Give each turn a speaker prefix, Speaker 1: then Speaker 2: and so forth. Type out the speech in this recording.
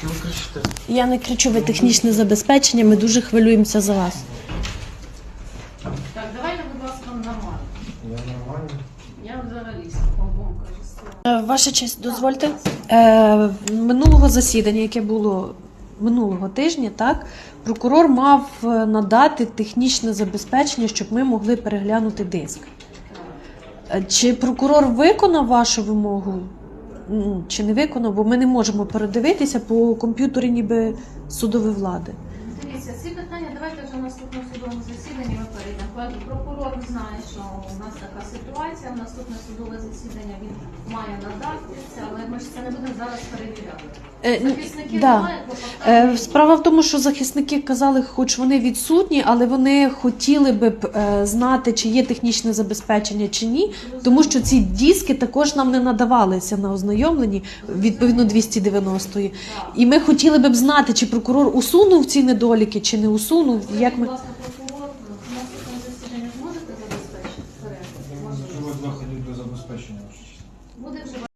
Speaker 1: Кричите?
Speaker 2: Я не кричу, ви технічне забезпечення, ми дуже хвилюємося за вас.
Speaker 3: Так, давайте, будь ласка, нормально.
Speaker 1: Я нормально.
Speaker 3: Я кажу.
Speaker 2: Е, Ваша честь, дозвольте. Е, минулого засідання, яке було минулого тижня, так, прокурор мав е, надати технічне забезпечення, щоб ми могли переглянути диск. Е, Чи прокурор виконав вашу вимогу? Чи не виконав? Бо ми не можемо передивитися по комп'ютері ніби судової влади.
Speaker 3: Дивіться, ці питання давайте вже в наступному судовому засіданні ми перейдемо. Прокурор знає, що у нас така ситуація. В наступне судове засідання він має надати це, але ми ж це не будемо зараз перевіряти.
Speaker 2: Е,
Speaker 3: Захисників
Speaker 2: да.
Speaker 3: немає клопотання.
Speaker 2: Е, Справа в тому, що захисники казали, хоч вони відсутні, але вони хотіли би б е, знати, чи є технічне забезпечення чи ні, тому що ці диски також нам не надавалися на ознайомленні відповідно 290-ї. І ми хотіли би б знати, чи прокурор усунув ці недоліки, чи не усунув. Як ми
Speaker 3: зможете забезпечити?
Speaker 1: Вживати заходів для забезпечення.
Speaker 3: Буде вживати